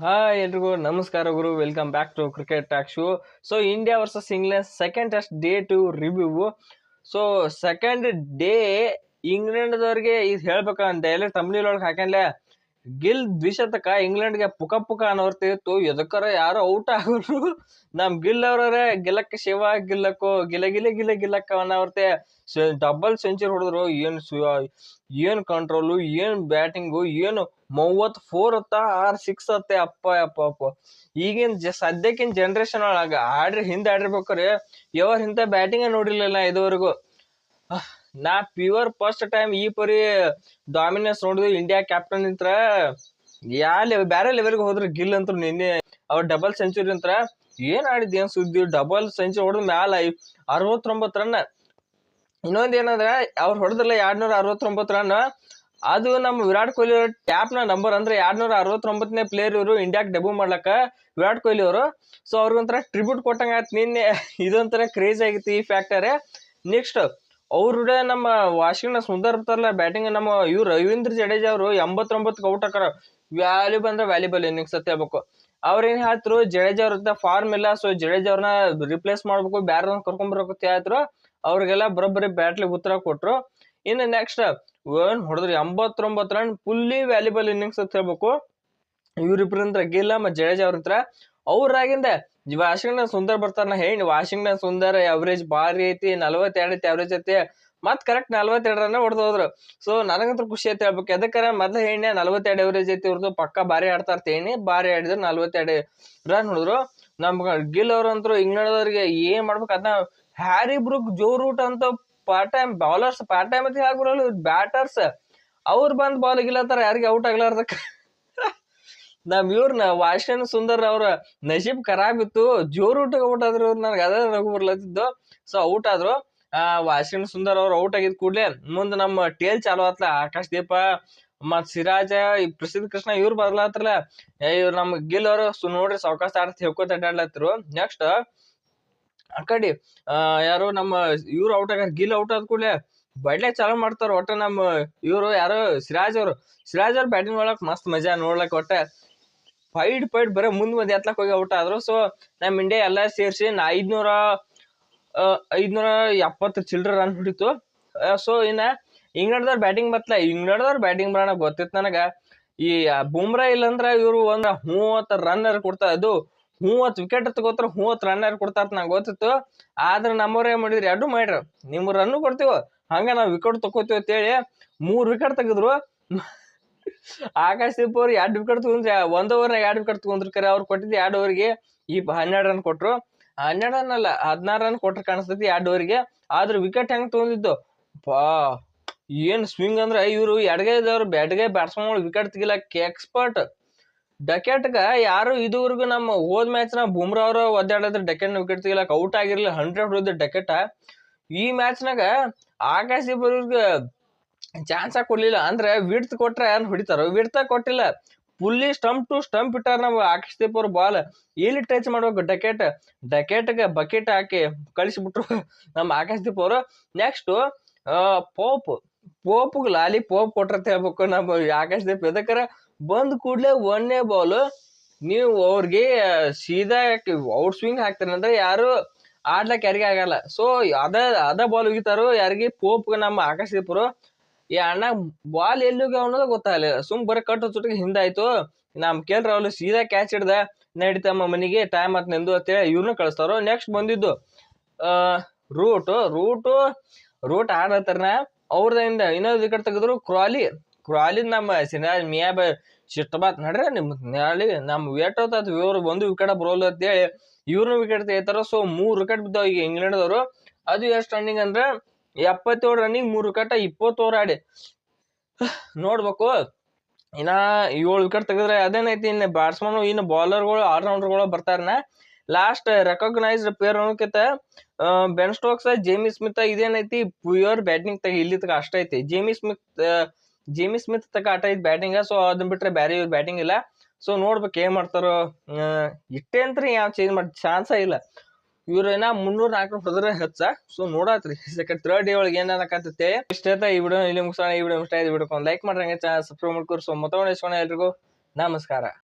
Hi ಎಲ್ರಿಗೂ ನಮಸ್ಕಾರ ಗುರು. Welcome back to cricket talk show so India versus England second test day two review so second day ಇಂಗ್ಲೆಂಡ್ದವ್ರಿಗೆ ಇದು ಹೇಳ್ಬೇಕಂತ ಎಲ್ಲ ತಮಿಳೊಳಗೆ ಹಾಕೊಂಡ್ಲೆ ಗಿಲ್ ದ್ವಿಶತಕ ಇಂಗ್ಲೆಂಡ್ಗೆ ಪುಕ ಪುಕ ಅನ್ನೋರ್ತಿತ್ತು ಎದಕ್ಕರ ಯಾರು out ಆಗೋರು? ನಮ್ ಗಿಲ್ ಅವ್ರೇ ಗಿಲಕ್ ಶಿವ, ಗಿಲ್ಲಕ್ಕೋ ಗಿಲ ಗಿಲ ಗಿಲ ಗಿಲಕ್ಕ ಅನ್ನೋರ್ತಿ ಡಬಲ್ ಸೆಂಚುರಿ ಹೊಡೆದ್ರು. ಏನ್ ಏನ್ ಕಂಟ್ರೋಲು ಏನ್ ಬ್ಯಾಟಿಂಗು ಏನು ಮೂವತ್ ಫೋರ್ ಅತ್ತ, ಆರ್ ಸಿಕ್ಸ್ ಅತ್ತೆ. ಅಪ್ಪ ಅಪ್ಪ ಅಪ್ಪ. ಈಗಿನ ಜ ಸದ್ಯಕ್ಕಿನ ಜನ್ರೇಷನ್ ಒಳಗ ಆಡ್ರಿ, ಹಿಂದೆ ಆಡಿರ್ಬೇಕ್ರಿ. ಯಾವ ಇಂಥ ಬ್ಯಾಟಿಂಗ್ ನೋಡಿರ್ಲಿಲ್ಲ ಇದುವರೆಗೂ. ನಾ ಪ್ಯೂರ್ ಫಸ್ಟ್ ಟೈಮ್ ಈ ಪರಿ ಡಾಮಿನೆನ್ಸ್ ನೋಡಿದ್ವಿ ಇಂಡಿಯಾ ಕ್ಯಾಪ್ಟನ್ ನಿಂತ್ರ ಯಾ ಲೆವೆಲ್ ಬೇರೆ ಲೆವೆಲ್ಗೆ ಹೋದ್ರೆ ಗಿಲ್ ಅಂತ ನಿನ್ನೆ. ಅವ್ರ ಡಬಲ್ ಸೆಂಚುರಿ ಅಂತ ಏನ್ ಆಡಿದ್ ಏನ್ ಸುದ್ದಿ? ಡಬಲ್ ಸೆಂಚುರಿ ಹೊಡೆದ ಮ್ಯಾಲ ಅರವತ್ತೊಂಬತ್ತು ರನ್ ಇನ್ನೊಂದ್ ಏನಂದ್ರೆ, ಅವ್ರು ಹೊಡೆದ್ರಲ್ಲ ಎರಡ್ನೂರ ಅರವತ್ತೊಂಬತ್ತು ರನ್ ಅದು ನಮ್ಮ ವಿರಾಟ್ ಕೊಹ್ಲಿ ಅವ್ರ ಟ್ಯಾಪ್ ನಂಬರ್ ಅಂದ್ರೆ ಎರಡ್ನೂರ ಅರವತ್ತೊಂಬತ್ತನೇ ಪ್ಲೇಯರ್ ಇವರು ಇಂಡಿಯಾಕ್ ಡೆಬ್ಯೂ ಮಾಡ್ಲಕ್ಕ ವಿರಾಟ್ ಕೊಹ್ಲಿ ಅವರು. ಸೊ ಅವ್ರಿಗೊಂಥರ ಟ್ರಿಬ್ಯೂಟ್ ಕೊಟ್ಟಂಗ ಆಯ್ತು ನಿನ್ನೆ. ಇದೊಂಥರ ಕ್ರೇಜ್ ಆಗಿತ್ತು ಈ ಫ್ಯಾಕ್ಟರ್ ನೆಕ್ಸ್ಟ್ ಅವ್ರ ನಮ್ಮ ವಾಷಿಂಗ್ಟನ್ ಸುಂದರ್ ಬರ್ತಾರಲ್ಲ ಬ್ಯಾಟಿಂಗ್ ನಮ್ಮ ಇವ್ರು ರವೀಂದ್ರ ಜಡೇಜಾ ಅವರು ಎಂಬತ್ತೊಂಬತ್ತು ಔಟ್ ಹಾಕಾರ ವ್ಯಾಲ್ಯೂ ಅಂದ್ರೆ ವ್ಯಾಲ್ಯೂಬಲ್ ಇನ್ನಿಂಗ್ಸ್ ಅಂತ ಹೇಳ್ಬೇಕು. ಅವ್ರೇನ್ ಹೇಳ್ತಿರು ಜಡೇಜಾ ಅವ್ರ ಫಾರ್ಮ್ ಇಲ್ಲ ಸೊ ಜಡೇಜಾ ಅವ್ರನ್ನ ರಿಪ್ಲೇಸ್ ಮಾಡ್ಬೇಕು ಬ್ಯಾರ ಕರ್ಕೊಂಡ್ಬರ್ಬೇಕು ಅಂತ ಹೇಳ್ತಿರು ಅವ್ರಿಗೆಲ್ಲ ಬರೋಬ್ಬರಿ ಬ್ಯಾಟ್ಲಿಗೆ ಉತ್ತರ ಕೊಟ್ರು. ಇನ್ನು ನೆಕ್ಸ್ಟ್ ಏನ್ ಹೊಡೆದ್ರಿ, ಎಂಬತ್ತೊಂಬತ್ತು ರನ್ ಫುಲ್ಲಿ ವ್ಯಾಲ್ಯೂಬಲ್ ಇನ್ನಿಂಗ್ಸ್ ಅಂತ ಹೇಳ್ಬೇಕು. ಇವ್ರಿಬ್ರಂತ್ರ ಗಿಲ್ಲ ಮತ್ತು ಜಡೇಜಾ ಅವ್ರಂತ್ರ ಅವ್ರಾಗಿಂದ ವಾಷಿಂಗ್ಟನ್ ಸುಂದರ್ ಬರ್ತಾರ ಹೇಳಿ ವಾಷಿಂಗ್ಟನ್ ಸುಂದರ್ ಅವರೇಜ್ ಭಾರಿ ಐತಿ, ನಲವತ್ತೆರಡು ಐತಿ ಅವರೇಜ್ ಐತಿ. ಮತ್ ಕರೆಕ್ಟ್ ನಲ್ವತ್ತೆರಡು ರನ್ ಹೊಡೆದು ಹೋದ್ರು. ಸೊ ನನಗಂತೂ ಖುಷಿ ಐತಿ ಹೇಳ್ಬೇಕು. ಎದಕ್ಕಾರ ಮೊದಲ ಹೇಳಿ ನಲ್ವತ್ತೆರಡು ಅವರೇಜ್ ಐತಿ ಇವ್ರದ್ದು ಪಕ್ಕ ಬಾರಿ ಆಡ್ತಾ ಇರ್ತೇನಿ ಬಾರಿ ಆಡಿದ್ರು ನಲ್ವತ್ತೆರಡು. ರನ್ ಹೊಡೆದ್ರು ನಮ್ಗೆ ಗಿಲ್ ಅವ್ರಂತೂ ಇಂಗ್ಲೆಂಡ್ದವ್ರಿಗೆ ಏನ್ ಮಾಡ್ಬೇಕು ಅದನ್ನ ಹ್ಯಾರಿ ಬ್ರೂಕ್, ಜೋ ರೂಟ್ ಅಂತ part time bowlers part time ಅಂತ ಹೇಳಿ ಬ್ಯಾಟರ್ಸ್ ಅವ್ರು ಬಂದ್ ಬಾಲ್ ಗಿಲ್ಲತ್ತಾರ ಯಾರಿಗೆ ಔಟ್ ಆಗ್ಲಾರ್ದಕ್ಕ? ನಮ್ ಇವ್ರನ್ನ ವಾಷನ್ ಸುಂದರ್ ಅವ್ರ ನಶೀಬ್ ಖರಾಬ್ ಇತ್ತು ಜೋರ್ ಊಟ ಔಟ್ ಆದ್ರು ನನಗೆ ಅದೇ ನಗು ಬರ್ಲತ್ತಿದ್ದು. ಸೊ ಔಟ್ ಆದ್ರು. ಆ ವಾಷಿಂಗ್ ಸುಂದರ್ ಅವ್ರು ಔಟ್ ಆಗಿದ್ ಕೂಡ್ಲೆ ಮುಂದೆ ನಮ್ಮ ಟೇಲ್ ಚಾಲು ಆತ್ಲ. ಆಕಾಶ್ ದೀಪ ಮತ್ ಸಿರಾಜ, ಈ ಪ್ರಸಿದ್ಧ ಕೃಷ್ಣ ಇವ್ರು ಬರ್ಲಾತ್ರಲ್ಲ ಇವ್ರು ನಮ್ ಗಿಲ್ ಅವರು ನೋಡ್ರಿ ಸಾವಕಾಶ ಆಡ್ತ ಹೇಳ್ಕೊತ ಅಡ್ಡಾಡ್ಲತ್ತಿರು ನೆಕ್ಸ್ಟ್ ಆ ಕಡೆ ಯಾರು ನಮ್ಮ ಇವ್ರು ಔಟ್ ಆಗ ಗಿಲ್ ಔಟ್ ಆದ ಕೂಡಲೇ ಬಡ್ಲೆ ಚಾಲು ಮಾಡ್ತಾರ ಒಟ್ಟ ನಮ್ಮ ಇವ್ರು, ಯಾರು ಸಿರಾಜ್ ಅವರು. ಸಿರಾಜ್ ಅವ್ರ ಬ್ಯಾಟಿಂಗ್ ಒಳಕ್ ಮಸ್ತ್ ಮಜಾ ನೋಡ್ಲಕ್ ಒಟ್ಟ. ಫೈಟ್ ಫೈಟ್ ಬರೀ ಮುಂದ್ ಮುಂದೆ ಎತ್ಲಕ್ ಹೋಗಿ ಔಟ್ ಆದ್ರು ಸೊ ನಮ್ ಇಂಡಿಯಾ ಎಲ್ಲ ಸೇರ್ಸಿ ಐದ್ನೂರ ಐದುನೂರ ಎಪ್ಪತ್ತು ಚಿಲ್ಡ್ರ ರನ್ ಹೊಡಿತು ಸೊ ಇನ್ನ ಇಂಗ್ಲೆಂಡ್ದವ್ರ ಬ್ಯಾಟಿಂಗ್ ಬತ್ಲ ಇಂಗ್ಲೆಂಡ್ದವ್ರ ಬ್ಯಾಟಿಂಗ್ ಬರೋಣ ಗೊತ್ತಿತ್ತು ನನಗ. ಈ ಬುಮ್ರಾ ಇಲ್ಲಂದ್ರ ಇವರು ಒಂದು ಮೂವತ್ತು ರನ್ನರ್ ಕೊಡ್ತಾರ ಅದು ಮೂವತ್ತು ವಿಕೆಟ್ ತಗೋತಾರ ಮೂವತ್ತು ರನ್ ಕೊಡ್ತಾರ ನಂಗೆ ಗೊತ್ತಿತ್ತು. ಆದ್ರೆ ನಮ್ಮವ್ರ ಏನ್ ಮಾಡಿದ್ರು ಎರಡು ಮಾಡ್ರು ನಿಮ್ ರನ್ ಕೊಡ್ತೀವ, ಹಂಗ ನಾವ್ ವಿಕೆಟ್ ತಗೋತೀವಿ ಅಂತೇಳಿ ಮೂರ್ ವಿಕೆಟ್ ತೆಗೆದ್ರು. ಆಕಾಶ್ ದೀಪ್ ಅವ್ರು ಎರಡು ವಿಕೆಟ್ ತಗೊಂಡ್ರೆ ಒಂದ್ ಓವರ್ನಾಗ ಎರಡು ವಿಕೆಟ್ ತಗೊಂಡ್ರು ಕರೆ ಅವ್ರು ಕೊಟ್ಟಿದ್ದು ಎರಡು ಓವರ್ಗೆ ಈ ಹನ್ನೆರಡು ರನ್ ಕೊಟ್ರು. ಹನ್ನೆರಡು ರನ್ ಅಲ್ಲ, ಹದಿನಾರು ರನ್ ಕೊಟ್ರು ಕಾಣಿಸ್ತೈತಿ ಎರಡು ಓವರ್ಗೆ ಆದ್ರೆ ವಿಕೆಟ್ ಹೆಂಗ್ ತಗೊಂಡಿದ್ದು? ಪಾ ಏನ್ ಸ್ವಿಂಗ್ ಅಂದ್ರೆ ಇವರು ಎಡಗೈದವ್ರು ಬ್ಯಾಟ್ಗೆ ಬ್ಯಾಟ್ಸ್ಮನ್ ವಿಕೆಟ್ ತೆಗಿಲಕ್ ಎಕ್ಸ್ಪರ್ಟ್ ಡಕೆಟ್ಗ ಯಾರು ಇದುವರೆಗೂ ನಮ್ಮ ಹೋದ್ ಮ್ಯಾಚ್ನ ಬುಮ್ರಾ ಅವರು ಒದ್ದಾಡಿದ್ರೆ ಡಕೆಟ್ ವಿಕೆಟ್ ತೆಗಿಲಕ್ ಔಟ್ ಆಗಿರ್ಲಿಲ್ಲ ಹಂಡ್ರೆಡ್ ಹೊಡೆದ ಡಕೆಟ್ ಈ ಮ್ಯಾಚ್ ನಾಗ ಆಕಾಶ್ ಇಬ್ಬರಿಗೆ ಚಾನ್ಸ್ ಕೊಡ್ಲಿಲ್ಲ. ಅಂದ್ರೆ ವಿಡ್ತ್ ಕೊಟ್ರೆ ಏನ್ ಹೊಡಿತಾರ? ವಿಡ್ತ ಕೊಟ್ಟಿಲ್ಲ. ಫುಲ್ಲಿ ಸ್ಟಂಪ್ ಟು ಸ್ಟಂಪ್ ಇಟ್ಟಾರ ನಾವು ಆಕಾಶ್ ದೀಪ್ ಅವ್ರ ಬಾಲ್. ಎಲ್ಲಿ ಟಚ್ ಮಾಡ್ಬೇಕು? ಡಕೆಟ್ ಡಕೆಟ್ಗೆ ಬಕೆಟ್ ಹಾಕಿ ಕಳಿಸ್ಬಿಟ್ರು ನಮ್ಮ ಆಕಾಶ್ ದೀಪ್ ಅವರು. ನೆಕ್ಸ್ಟ್ ಪೋಪ್ ಪೋಪ್ ಲಾಲಿ ಪೋಪ್ ಕೊಟ್ರತ ಹೇಳ್ಬೇಕು ನಮ್ಮ ಆಕಾಶ್ ದೀಪ್. ಎದಕ್ಕರ ಬಂದ್ ಕೂಡಲೇ ಒಂದೇ ಬಾಲ್ ನೀವು ಅವ್ರಿಗೆ ಸೀದಾ ಔಟ್ ಸ್ವಿಂಗ್ ಹಾಕ್ತಾರೆ ಅಂದ್ರೆ ಯಾರು ಆಡ್ಲಕ್ಕೆ ಯಾರಿಗೆ ಆಗಲ್ಲ. ಸೊ ಅದ ಅದ ಬಾಲ್ ಉಗಿತಾರೋ ಯಾರಿಗೆ? ಪೋಪ್ ನಮ್ಮ ಆಕಾಶ್ ದೀಪರು ಈ ಅಣ್ಣ ಬಾಲ್ ಎಲ್ಲಿಗೆ ಅನ್ನೋದು ಗೊತ್ತಾಗಲಿಲ್ಲ. ಸುಮ್ ಬರೀ ಕಟ್ಟು ಚುಟ್ಟಿಗೆ ಹಿಂದಾಯ್ತು. ನಮ್ ಕೇಳ್ರ ಅವ್ರು ಸೀದಾ ಕ್ಯಾಚ್ ಹಿಡ್ದ. ನಡೀತಮ್ಮ ಮನೆಗೆ ಟೈಮ್ ಆತ್ ನಿಂದು ಅಂತೇಳಿ ಇವ್ರನ್ನ ಕಳಿಸ್ತಾರೋ ನೆಕ್ಸ್ಟ್ ಬಂದಿದ್ದು ರೂಟ್ ರೂಟು ರೂಟ್ ಆಡತ್ತಾರನ ಅವ್ರದಿಂದ ಇನ್ನೊಂದು ವಿಕೆಟ್ ತೆಗೆದ್ರು ಕ್ರಾಲಿ ಕ್ರಾಲಿ ನಮ್ಮ ಸಿರಾಜ್ ಮಿಯಾಬ ಬೈ ಬಾತ್ ನಡ್ರಿ ನಿಮ್ ನಾಳೆ ನಮ್ಮ ವೇಟ್ ಹೋತಾತ್ ಇವ್ರು ಒಂದು ವಿಕೆಟ್ ಬರೋಲ್ಲ ಅಂತೇಳಿ ಇವ್ರನ್ನ ವಿಕೆಟ್ ತೆಗಿತಾರ. ಸೊ ಮೂರು ವಿಕೆಟ್ ಬಿದ್ದಾವ ಈಗ ಇಂಗ್ಲೆಂಡ್ದವರು ಅದು ಎಷ್ಟು ರನ್ನಿಂಗ್ ಅಂದ್ರೆ ಎಪ್ಪತ್ತೇಳು ರನ್ನಿಂಗ್ ಮೂರು ವಿಕೆಟ್ ಇಪ್ಪತ್ತು ಓವರ್ ಆಡಿ. ನೋಡ್ಬೇಕು. ಇನ್ನ ಏಳು ವಿಕೆಟ್ ತೆಗೆದ್ರೆ ಅದೇನೈತಿ, ಇನ್ನು ಬ್ಯಾಟ್ಸ್ಮನ್ ಇನ್ನು ಬೌಲರ್ಗಳು ಆಲ್ರೌಂಡರ್ಗಳು ಬರ್ತಾರನ ಲಾಸ್ಟ್ ರೆಕಗ್ನೈಸ್ಡ್ ಪ್ಲೇಯರ್ ಅನ್ನೋಕ್ಕಿಂತ ಬೆನ್ ಸ್ಟೋಕ್ಸ್ ಜೇಮಿ ಸ್ಮಿತ್ ಇದೇನೈತಿ ಪ್ಯೂರ್ ಬ್ಯಾಟಿಂಗ್ ತಗ ಇಲ್ಲಿ ತಗ ಅಷ್ಟ ಐತಿ. ಜೇಮಿ ಸ್ಮಿತ್ ಜೇಮಿ ಸ್ಮಿತ್ ತಗ ಆಟ ಐತಿ ಬ್ಯಾಟಿಂಗ್ ಸೊ ಅದನ್ನ ಬಿಟ್ರೆ ಇವ್ರ ಬ್ಯಾಟಿಂಗ್ ಇಲ್ಲ. ಸೊ ನೋಡ್ಬೇಕು ಏನ್ ಮಾಡ್ತಾರೋ ಇಟ್ಟೆ ಅಂತ ಯಾವ ಚೇಂಜ್ ಮಾಡಿ ಚಾನ್ಸ ಇಲ್ಲ. ಇವ್ರ ಏನ ಮುನ್ನೂರ ನಾಲ್ಕು ಹೊಡೆದ್ರೆ ಹೆಚ್ಚ. ಸೊ ನೋಡತ್ರಿ. ಸೆಕೆಂಡ್ ಥರ್ಡ್ ಡೇ ಒಳಗೆ ಏನಾಗತ್ತೆ ಇಷ್ಟ ಈ ವಿಡಿಯೋ ಇಲ್ಲಿ ಮುಗಿಸೋಣ, ಈ ವಿಡಿಯೋ ಇಷ್ಟ ಆಯ್ತು ವಿಡಿಯೋ ಲೈಕ್ ಮಾಡ್ರಿ ಹಂಗೆ ಚಾನಲ್ ಸಬ್ಸ್ಕ್ರೈಬ್ ಮಾಡ್ಕೊರಿ ಸೊ ಮತ್ತೊಂದು ಎಲ್ರಿಗೂ ನಮಸ್ಕಾರ.